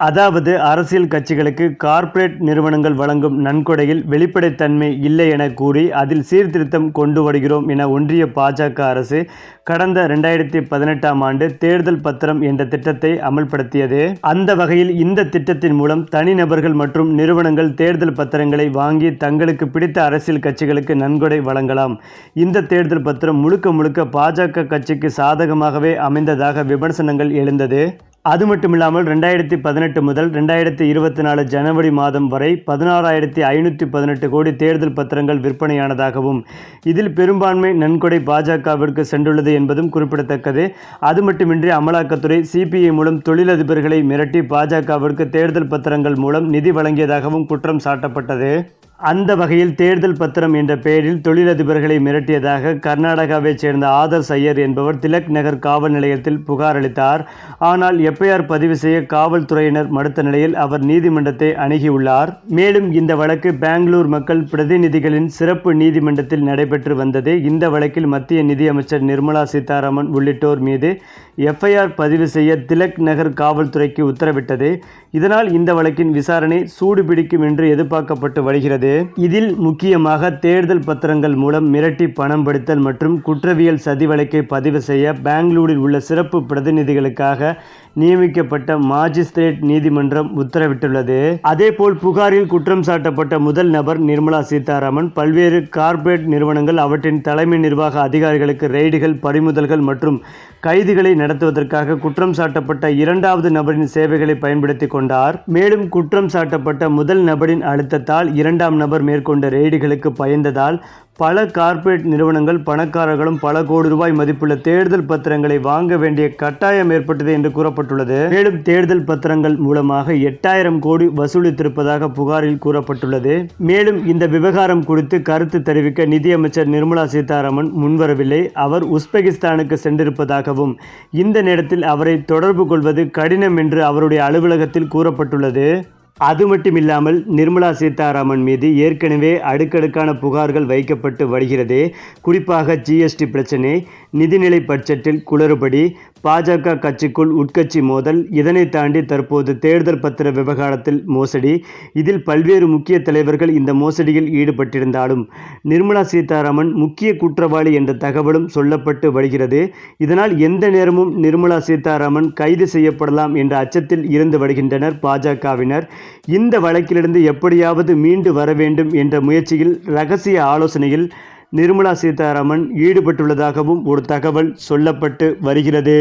அதாவது அரசியல் கட்சிகளுக்கு கார்ப்பரேட் நிறுவனங்கள் வழங்கும் நன்கொடையில் வெளிப்படைத்தன்மை இல்லை என கூறி அதில் சீர்திருத்தம் கொண்டு வருகிறோம் என ஒன்றிய பாஜக அரசு கடந்த ரெண்டாயிரத்தி பதினெட்டாம் ஆண்டு தேர்தல் பத்திரம் என்ற திட்டத்தை அமல்படுத்தியது. அந்த வகையில் இந்த திட்டத்தின் மூலம் தனிநபர்கள் மற்றும் நிறுவனங்கள் தேர்தல் பத்திரங்களை வாங்கி தங்களுக்கு பிடித்த அரசியல் கட்சிகளுக்கு நன்கொடை வழங்கலாம். இந்த தேர்தல் பத்திரம் முழுக்க முழுக்க பாஜக கட்சிக்கு சாதகமாகவே அமைந்ததாக விமர்சனங்கள் எழுந்தது. அது மட்டுமில்லாமல் ரெண்டாயிரத்தி பதினெட்டு முதல் ரெண்டாயிரத்தி இருபத்தி நாலு ஜனவரி மாதம் வரை பதினாறாயிரத்தி ஐநூற்றி பதினெட்டு கோடி தேர்தல் பத்திரங்கள் விற்பனையானதாகவும் இதில் பெரும்பான்மை நன்கொடை பாஜகவிற்கு சென்றுள்ளது என்பதும் குறிப்பிடத்தக்கது. அது மட்டுமின்றி அமலாக்கத்துறை சிபிஐ மூலம் தொழிலதிபர்களை மிரட்டி பாஜகவிற்கு தேர்தல் பத்திரங்கள் மூலம் நிதி வழங்கியதாகவும் குற்றம் சாட்டப்பட்டது. அந்த வகையில் தேர்தல் பத்திரம் என்ற பெயரில் தொழிலதிபர்களை மிரட்டியதாக கர்நாடகாவைச் சேர்ந்த ஆதர்ஸ் ஐயர் என்பவர் திலக் நகர் காவல் நிலையத்தில் புகார் அளித்தார். ஆனால் எஃப்ஐஆர் பதிவு செய்ய காவல்துறையினர் மறுத்த நிலையில் அவர் நீதிமன்றத்தை அணுகியுள்ளார். மேலும் இந்த வழக்கு பெங்களூர் மக்கள் பிரதிநிதிகளின் சிறப்பு நீதிமன்றத்தில் நடைபெற்று வந்தது இந்த வழக்கில் மத்திய நிதியமைச்சர் நிர்மலா சீதாராமன் உள்ளிட்டோர் மீது எஃப்ஐஆர் பதிவு செய்ய திலக் நகர் காவல்துறைக்கு உத்தரவிட்டது. இதனால் இந்த வழக்கின் விசாரணை சூடுபிடிக்கும் என்று எதிர்பார்க்கப்பட்டு வருகிறது. இதில் முக்கியமாக தேர்தல் பத்திரங்கள் மூலம் மிரட்டி பணம் படுத்தல் மற்றும் குற்றவியல் சதி வழக்கை பதிவு செய்ய பெங்களூரில் உள்ள சிறப்பு பிரதிநிதிகளுக்காக நியமிக்கப்பட்ட மாஜிஸ்திரேட் நீதிமன்றம் உத்தரவிட்டுள்ளது. அதேபோல் புகாரில் குற்றம் சாட்டப்பட்ட முதல் நபர் நிர்மலா சீதாராமன். பல்வேறு கார்ப்பரேட் நிறுவனங்கள் அவற்றின் தலைமை நிர்வாக அதிகாரிகளுக்கு ரெய்டுகள் பறிமுதல்கள் மற்றும் கைதுகளை நடத்துவதற்காக குற்றம் சாட்டப்பட்ட இரண்டாவது நபரின் சேவைகளை பயன்படுத்தி கொண்டார். மேலும் குற்றம் சாட்டப்பட்ட முதல் நபரின் அழுத்தத்தால் இரண்டாம் நபர் மேற்கொண்ட ரெய்டுகளுக்கு பயந்ததால் பல கார்ப்பரேட் நிறுவனங்கள் பணக்காரர்களும் பல கோடி ரூபாய் மதிப்புள்ள தேர்தல் பத்திரங்களை வாங்க வேண்டிய கட்டாயம் ஏற்பட்டது என்று கூறப்பட்டுள்ளது. மேலும் தேர்தல் பத்திரங்கள் மூலமாக எட்டாயிரம் கோடி வசூலித்திருப்பதாக புகாரில் கூறப்பட்டுள்ளது. மேலும் இந்த விவகாரம் குறித்து கருத்து தெரிவிக்க நிதியமைச்சர் நிர்மலா சீதாராமன் முன்வரவில்லை. அவர் உஸ்பெகிஸ்தானுக்கு சென்றிருப்பதாகவும் இந்த நேரத்தில் அவரை தொடர்பு கொள்வது கடினம் என்று அவருடைய அலுவலகத்தில் கூறப்பட்டுள்ளது. அது மட்டும் இல்லாமல் நிர்மலா சீதாராமன் மீது ஏற்கனவே அடுக்கடுக்கான புகார்கள் வைக்கப்பட்டு வருகிறது. குறிப்பாக ஜிஎஸ்டி பிரச்சனை நிதிநிலை பட்ஜெட்டில் குளறுபடி. பாஜக கட்சிக்குள் உட்கட்சி மோதல். இதனை தாண்டி தற்போது தேர்தல் பத்திர விவகாரத்தில் மோசடி. இதில் பல்வேறு முக்கிய தலைவர்கள் இந்த மோசடியில் ஈடுபட்டிருந்தாலும் நிர்மலா சீதாராமன் முக்கிய குற்றவாளி என்ற தகவலும் சொல்லப்பட்டு வருகிறது. இதனால் எந்த நேரமும் நிர்மலா சீதாராமன் கைது செய்யப்படலாம் என்ற அச்சத்தில் இருந்து வருகின்றனர் பாஜகவினர். இந்த வழக்கிலிருந்து எப்படியாவது மீண்டு வர வேண்டும் என்ற முயற்சியில் ரகசிய ஆலோசனையில் நிர்மலா சீதாராமன் ஈடுபட்டுள்ளதாகவும் ஒரு தகவல் சொல்லப்பட்டு வருகிறது.